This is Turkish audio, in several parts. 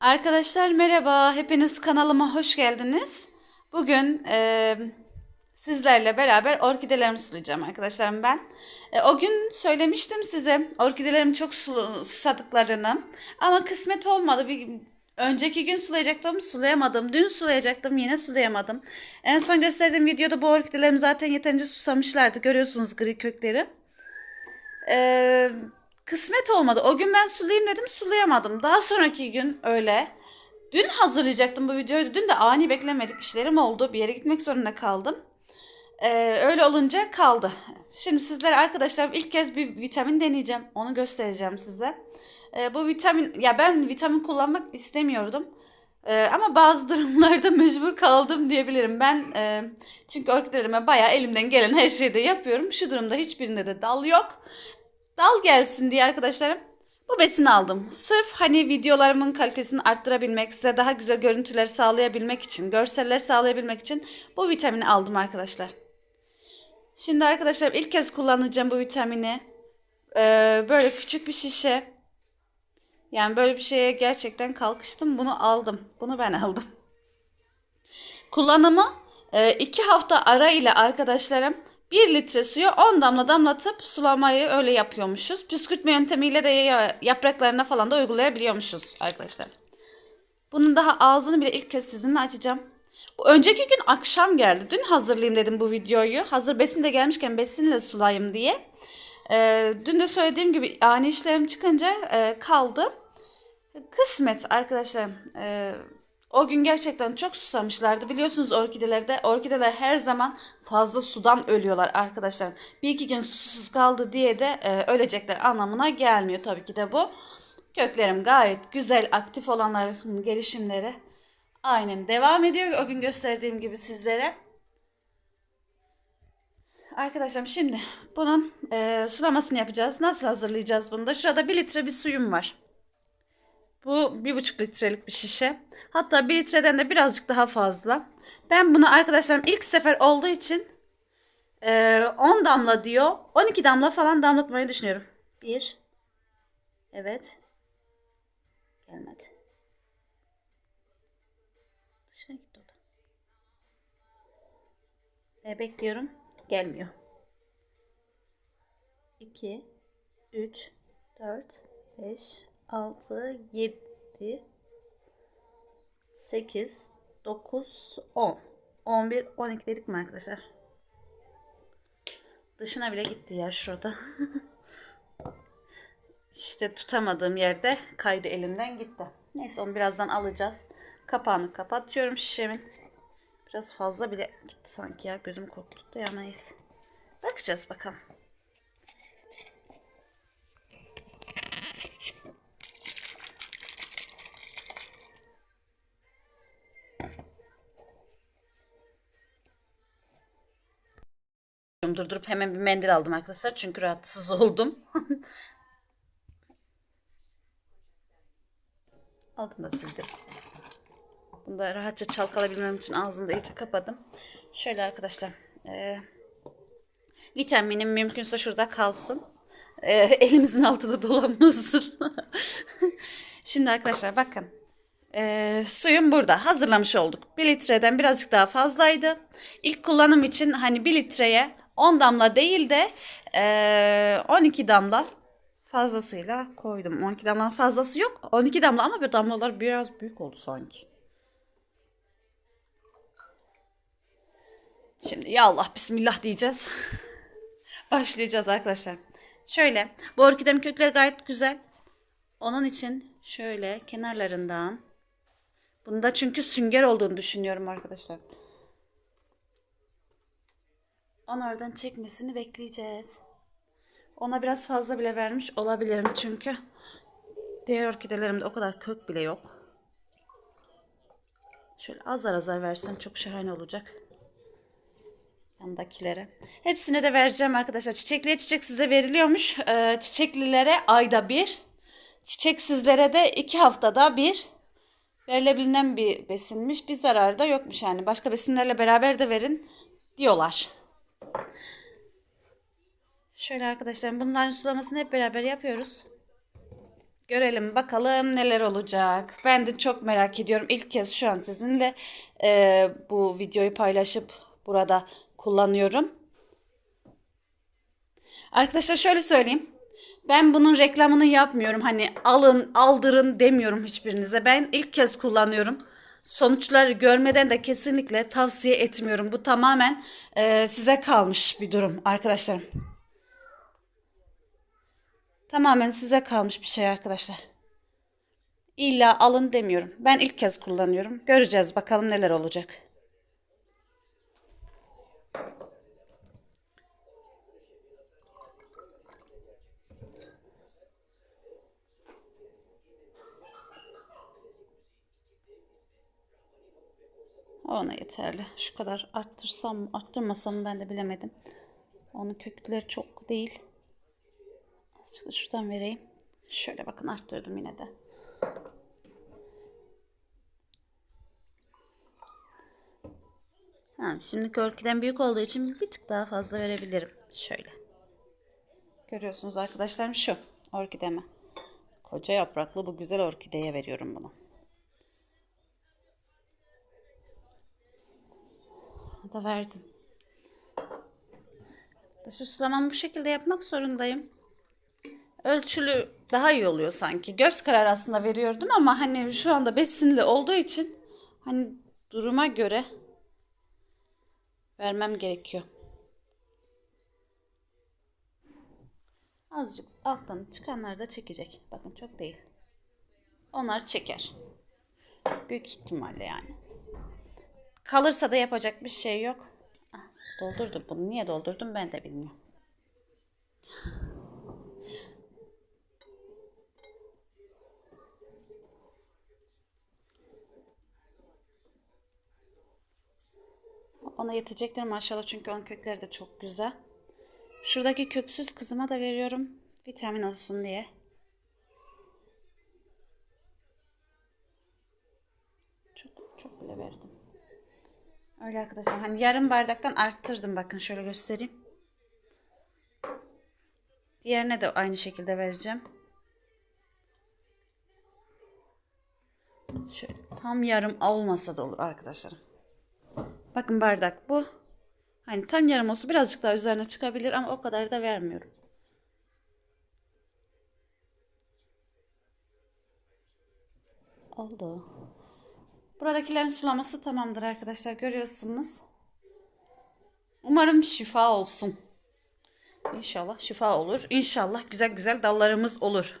Arkadaşlar merhaba, hepiniz kanalıma hoş geldiniz. Bugün e, sizlerle beraber orkidelerimi sulayacağım arkadaşlarım ben. E, o gün söylemiştim size orkidelerimi çok susadıklarını ama kısmet olmadı. Bir, önceki gün sulayacaktım, sulayamadım. Dün sulayacaktım, yine sulayamadım. En son gösterdiğim videoda bu orkidelerimi zaten yeterince susamışlardı. Görüyorsunuz gri kökleri. Ee, kısmet olmadı. O gün ben sulayayım dedim sulayamadım. Daha sonraki gün öyle. Dün hazırlayacaktım bu videoyu. Dün de ani beklemedik işlerim oldu. Bir yere gitmek zorunda kaldım. Ee, öyle olunca kaldı. Şimdi sizlere arkadaşlar ilk kez bir vitamin deneyeceğim. Onu göstereceğim size. Ee, bu vitamin ya ben vitamin kullanmak istemiyordum. Ee, ama bazı durumlarda mecbur kaldım diyebilirim. Ben e, çünkü orkidelerime bayağı elimden gelen her şeyi de yapıyorum. Şu durumda hiçbirinde de dal yok. Dal gelsin diye arkadaşlarım bu besini aldım. Sırf hani videolarımın kalitesini arttırabilmek, size daha güzel görüntüler sağlayabilmek için, görseller sağlayabilmek için bu vitamini aldım arkadaşlar. Şimdi arkadaşlar ilk kez kullanacağım bu vitamini. Ee, böyle küçük bir şişe. Yani böyle bir şeye gerçekten kalkıştım. Bunu aldım. Bunu ben aldım. Kullanımı 2 hafta ara ile arkadaşlarım 1 litre suya 10 damla damlatıp sulamayı öyle yapıyormuşuz. Püskürtme yöntemiyle de ya- yapraklarına falan da uygulayabiliyormuşuz arkadaşlar. Bunun daha ağzını bile ilk kez sizinle açacağım. Bu önceki gün akşam geldi. Dün hazırlayayım dedim bu videoyu. Hazır besin de gelmişken besinle sulayayım diye. Ee, dün de söylediğim gibi ani işlerim çıkınca e, kaldı. Kısmet arkadaşlarım. Ee, o gün gerçekten çok susamışlardı. Biliyorsunuz orkidelerde orkideler her zaman fazla sudan ölüyorlar arkadaşlar. Bir iki gün susuz kaldı diye de e, ölecekler anlamına gelmiyor tabii ki de bu. Köklerim gayet güzel, aktif olanların gelişimleri aynen devam ediyor. O gün gösterdiğim gibi sizlere. Arkadaşlarım şimdi bunun e, sulamasını yapacağız. Nasıl hazırlayacağız bunu da? Şurada bir litre bir suyum var. Bu bir buçuk litrelik bir şişe. Hatta bir litreden de birazcık daha fazla. Ben bunu arkadaşlarım ilk sefer olduğu için e, 10 damla diyor. 12 damla falan damlatmayı düşünüyorum. Bir. Evet. Gelmedi. Dışına gitti o da. E, bekliyorum. Gelmiyor. 2 3 4 5 6 7 8 9 10 11 12 dedik mi arkadaşlar? Dışına bile gitti ya şurada. işte tutamadığım yerde kaydı elimden gitti. Neyse onu birazdan alacağız. Kapağını kapatıyorum şişemin. Biraz fazla bile gitti sanki ya. Gözüm korktu ya neyse. Bakacağız bakalım. Durdurup hemen bir mendil aldım arkadaşlar. Çünkü rahatsız oldum. Altını da sildim. Bunu da rahatça çalkalayabilmem için ağzını da iyice kapadım. Şöyle arkadaşlar. E, vitaminim mümkünse şurada kalsın. E, elimizin altında dolanmasın. Şimdi arkadaşlar bakın. E, suyum burada. Hazırlamış olduk. 1 litreden birazcık daha fazlaydı. İlk kullanım için hani 1 litreye 10 damla değil de e, 12 damla fazlasıyla koydum. 12 damlanın fazlası yok. 12 damla ama bir damlalar biraz büyük oldu sanki. Şimdi ya Allah bismillah diyeceğiz. Başlayacağız arkadaşlar. Şöyle bu orkidemin kökleri gayet güzel. Onun için şöyle kenarlarından bunda çünkü sünger olduğunu düşünüyorum arkadaşlar. Onu oradan çekmesini bekleyeceğiz. Ona biraz fazla bile vermiş olabilirim çünkü diğer orkidelerimde o kadar kök bile yok. Şöyle azar azar versem çok şahane olacak. Yandakilere. Hepsine de vereceğim arkadaşlar. Çiçekliye çiçek size veriliyormuş. Ee, çiçeklilere ayda bir. Çiçeksizlere de iki haftada bir. Verilebilen bir besinmiş. Bir zararı da yokmuş yani. Başka besinlerle beraber de verin diyorlar. Şöyle arkadaşlar bunların sulamasını hep beraber yapıyoruz. Görelim bakalım neler olacak. Ben de çok merak ediyorum. İlk kez şu an sizinle e, bu videoyu paylaşıp burada kullanıyorum. Arkadaşlar şöyle söyleyeyim. Ben bunun reklamını yapmıyorum. Hani alın, aldırın demiyorum hiçbirinize. Ben ilk kez kullanıyorum. Sonuçları görmeden de kesinlikle tavsiye etmiyorum. Bu tamamen e, size kalmış bir durum arkadaşlarım. Tamamen size kalmış bir şey arkadaşlar. İlla alın demiyorum. Ben ilk kez kullanıyorum. Göreceğiz bakalım neler olacak. Ona yeterli. Şu kadar arttırsam mı, arttırmasam mı ben de bilemedim. Onun kökleri çok değil. Azıcık da şuradan vereyim. Şöyle bakın arttırdım yine de. Ha, şimdi orkiden büyük olduğu için bir tık daha fazla verebilirim. Şöyle. Görüyorsunuz arkadaşlarım şu orkideme. Koca yapraklı bu güzel orkideye veriyorum bunu. Da verdim. Dışı sulamamı bu şekilde yapmak zorundayım. Ölçülü daha iyi oluyor sanki. Göz kararı aslında veriyordum ama hani şu anda besinli olduğu için hani duruma göre vermem gerekiyor. Azıcık alttan çıkanlar da çekecek. Bakın çok değil. Onlar çeker. Büyük ihtimalle yani. Kalırsa da yapacak bir şey yok. Ah, doldurdum bunu. Niye doldurdum ben de bilmiyorum. Ona yetecektir maşallah çünkü onun kökleri de çok güzel. Şuradaki köksüz kızıma da veriyorum. Vitamin olsun diye. Çok çok bile verdim. Öyle arkadaşlar. Hani yarım bardaktan arttırdım. Bakın şöyle göstereyim. Diğerine de aynı şekilde vereceğim. Şöyle tam yarım olmasa da olur arkadaşlarım. Bakın bardak bu. Hani tam yarım olsa birazcık daha üzerine çıkabilir ama o kadar da vermiyorum. Oldu. Buradakilerin sulaması tamamdır arkadaşlar. Görüyorsunuz. Umarım şifa olsun. İnşallah şifa olur. İnşallah güzel güzel dallarımız olur.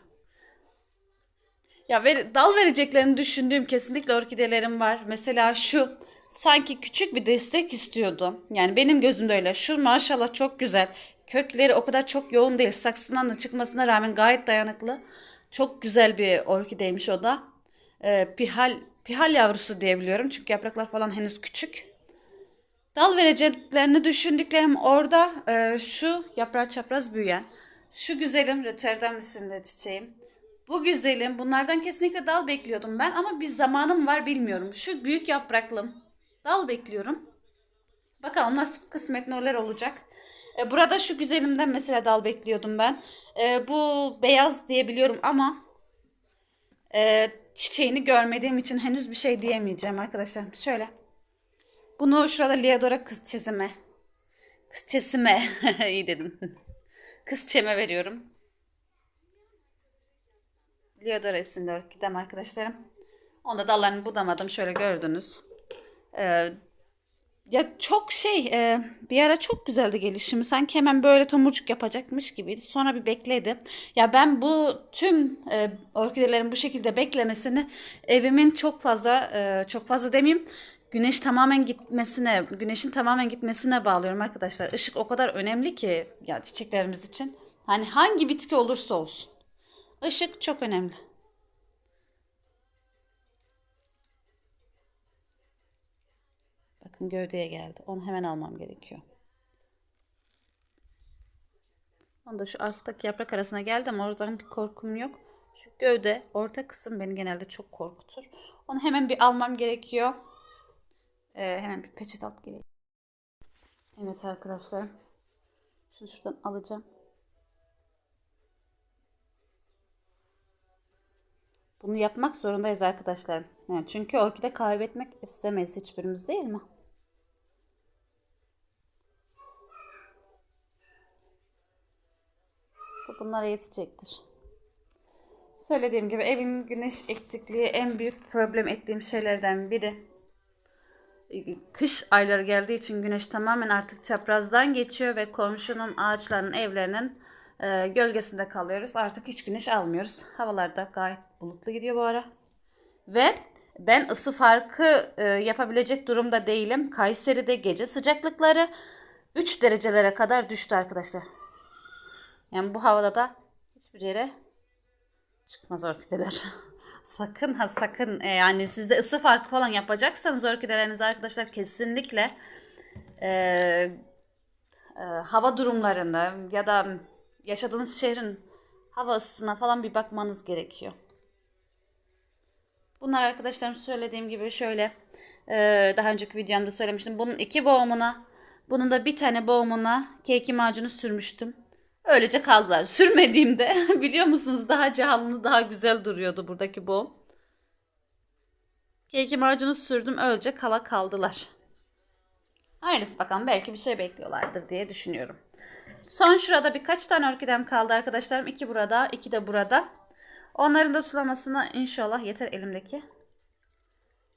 Ya ver, dal vereceklerini düşündüğüm kesinlikle orkidelerim var. Mesela şu sanki küçük bir destek istiyordu. Yani benim gözümde öyle. Şu maşallah çok güzel. Kökleri o kadar çok yoğun değil. Saksından da çıkmasına rağmen gayet dayanıklı. Çok güzel bir orkideymiş o da. Ee, pihal Pihal yavrusu diyebiliyorum çünkü yapraklar falan henüz küçük. Dal vereceklerini düşündüklerim orada e, şu yaprağı çapraz büyüyen, şu güzelim Rotterdam isimli çiçeğim. Bu güzelim bunlardan kesinlikle dal bekliyordum ben ama bir zamanım var bilmiyorum. Şu büyük yapraklım dal bekliyorum. Bakalım nasip kısmet neler olacak. E, burada şu güzelimden mesela dal bekliyordum ben. E, bu beyaz diyebiliyorum ama e, çiçeğini görmediğim için henüz bir şey diyemeyeceğim arkadaşlar. Şöyle. Bunu şurada Leodora kız çizime. Kız çizime. İyi dedim. Kız çeme veriyorum. Leodora isimli orkidem arkadaşlarım. Onda dallarını budamadım. Şöyle gördünüz. Ee, ya çok şey e, bir ara çok güzeldi gelişimi. Sanki hemen böyle tomurcuk yapacakmış gibiydi. Sonra bir bekledi. Ya ben bu tüm e, orkidelerin bu şekilde beklemesini evimin çok fazla e, çok fazla demeyeyim güneş tamamen gitmesine, güneşin tamamen gitmesine bağlıyorum arkadaşlar. Işık o kadar önemli ki ya çiçeklerimiz için. Hani hangi bitki olursa olsun. Işık çok önemli. Bakın gövdeye geldi. Onu hemen almam gerekiyor. Onu da şu alttaki yaprak arasına geldi ama oradan bir korkum yok. Şu gövde orta kısım beni genelde çok korkutur. Onu hemen bir almam gerekiyor. Ee, hemen bir peçet alıp geleyim. Evet arkadaşlar. Şunu şuradan alacağım. Bunu yapmak zorundayız arkadaşlar. Yani çünkü orkide kaybetmek istemeyiz hiçbirimiz değil mi? Bunlara yetecektir. Söylediğim gibi evin güneş eksikliği en büyük problem ettiğim şeylerden biri. Kış ayları geldiği için güneş tamamen artık çaprazdan geçiyor ve komşunun ağaçlarının evlerinin e, gölgesinde kalıyoruz. Artık hiç güneş almıyoruz. Havalar da gayet bulutlu gidiyor bu ara. Ve ben ısı farkı e, yapabilecek durumda değilim. Kayseri'de gece sıcaklıkları 3 derecelere kadar düştü arkadaşlar. Yani bu havada da hiçbir yere çıkmaz orkideler. sakın ha sakın e, yani sizde ısı farkı falan yapacaksanız orkideleriniz arkadaşlar kesinlikle e, e, hava durumlarını ya da yaşadığınız şehrin hava ısısına falan bir bakmanız gerekiyor. Bunlar arkadaşlarım söylediğim gibi şöyle e, daha önceki videomda söylemiştim. Bunun iki boğumuna bunun da bir tane boğumuna keki macunu sürmüştüm. Öylece kaldılar. Sürmediğimde biliyor musunuz daha canlı daha güzel duruyordu buradaki boğum. Keki macunu sürdüm öylece kala kaldılar. Aynısı bakalım belki bir şey bekliyorlardır diye düşünüyorum. Son şurada birkaç tane orkidem kaldı arkadaşlarım. İki burada, iki de burada. Onların da sulamasına inşallah yeter elimdeki.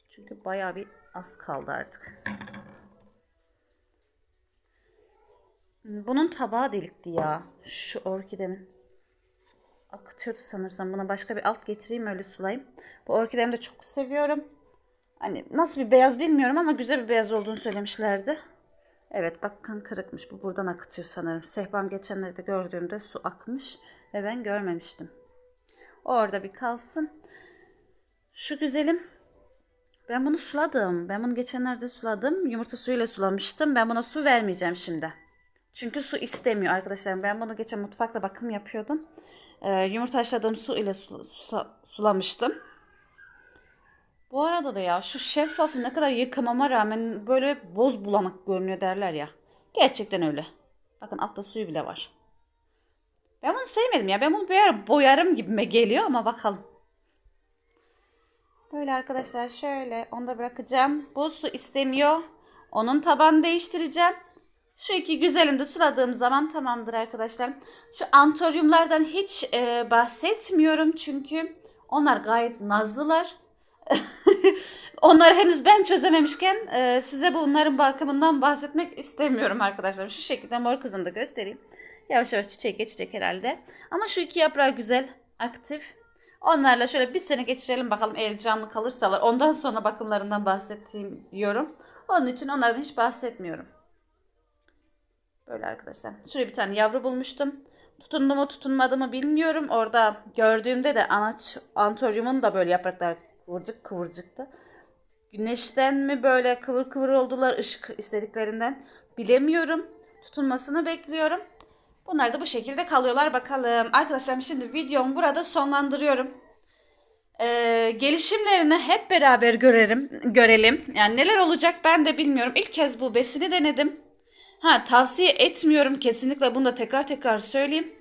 Çünkü bayağı bir az kaldı artık. Bunun tabağı delikti ya. Şu orkidemin. Akıtıyordu sanırsam. Buna başka bir alt getireyim öyle sulayayım. Bu orkidemi de çok seviyorum. Hani nasıl bir beyaz bilmiyorum ama güzel bir beyaz olduğunu söylemişlerdi. Evet bakın kırıkmış. Bu buradan akıtıyor sanırım. Sehpam geçenlerde gördüğümde su akmış ve ben görmemiştim. Orada bir kalsın. Şu güzelim. Ben bunu suladım. Ben bunu geçenlerde suladım. Yumurta suyuyla sulamıştım. Ben buna su vermeyeceğim şimdi. Çünkü su istemiyor arkadaşlar. Ben bunu geçen mutfakta bakım yapıyordum. Ee, yumurta haşladığım su ile su, su, sulamıştım. Bu arada da ya şu şeffafı ne kadar yıkamama rağmen böyle boz bulanık görünüyor derler ya. Gerçekten öyle. Bakın altta suyu bile var. Ben bunu sevmedim ya. Ben bunu böyle boyarım gibime geliyor ama bakalım. Böyle arkadaşlar şöyle onu da bırakacağım. Bu su istemiyor. Onun tabanını değiştireceğim. Şu iki güzelim de suladığım zaman tamamdır arkadaşlar. Şu antoryumlardan hiç e, bahsetmiyorum çünkü onlar gayet nazlılar. Onları henüz ben çözememişken e, size bunların bakımından bahsetmek istemiyorum arkadaşlar. Şu şekilde mor kızını da göstereyim. Yavaş yavaş çiçek geçecek herhalde. Ama şu iki yaprağı güzel, aktif. Onlarla şöyle bir sene geçirelim bakalım eğer canlı kalırsalar. Ondan sonra bakımlarından bahsettiğim diyorum. Onun için onlardan hiç bahsetmiyorum. Böyle arkadaşlar. Şuraya bir tane yavru bulmuştum. Tutundu mu tutunmadı mı bilmiyorum. Orada gördüğümde de anaç antoryumun da böyle yapraklar kıvırcık kıvırcıktı. Güneşten mi böyle kıvır kıvır oldular ışık istediklerinden bilemiyorum. Tutunmasını bekliyorum. Bunlar da bu şekilde kalıyorlar bakalım. Arkadaşlar şimdi videomu burada sonlandırıyorum. Ee, gelişimlerini hep beraber görelim, görelim. Yani neler olacak ben de bilmiyorum. İlk kez bu besini denedim. Ha tavsiye etmiyorum kesinlikle bunu da tekrar tekrar söyleyeyim.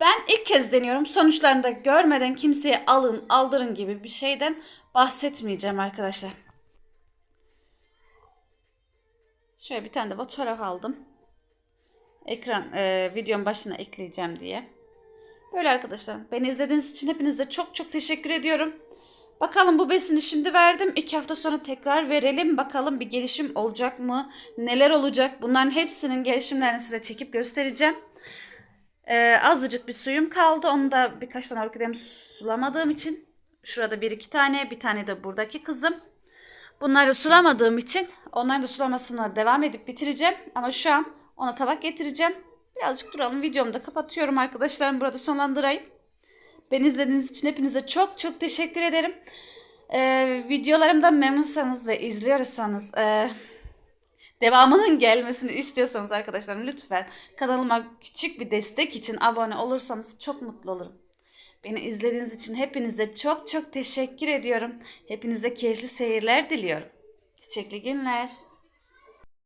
Ben ilk kez deniyorum. Sonuçlarını da görmeden kimseye alın, aldırın gibi bir şeyden bahsetmeyeceğim arkadaşlar. Şöyle bir tane de fotoğraf aldım. Ekran e, videonun başına ekleyeceğim diye. Böyle arkadaşlar. Beni izlediğiniz için hepinize çok çok teşekkür ediyorum. Bakalım bu besini şimdi verdim. İki hafta sonra tekrar verelim. Bakalım bir gelişim olacak mı? Neler olacak? Bunların hepsinin gelişimlerini size çekip göstereceğim. Ee, azıcık bir suyum kaldı. Onu da birkaç tane orkidemi sulamadığım için. Şurada bir iki tane. Bir tane de buradaki kızım. Bunları sulamadığım için onların da sulamasına devam edip bitireceğim. Ama şu an ona tabak getireceğim. Birazcık duralım. Videomu da kapatıyorum arkadaşlarım. Burada sonlandırayım. Beni izlediğiniz için hepinize çok çok teşekkür ederim. Ee, videolarımdan memnunsanız ve izliyorsanız e, devamının gelmesini istiyorsanız arkadaşlarım lütfen kanalıma küçük bir destek için abone olursanız çok mutlu olurum. Beni izlediğiniz için hepinize çok çok teşekkür ediyorum. Hepinize keyifli seyirler diliyorum. Çiçekli günler.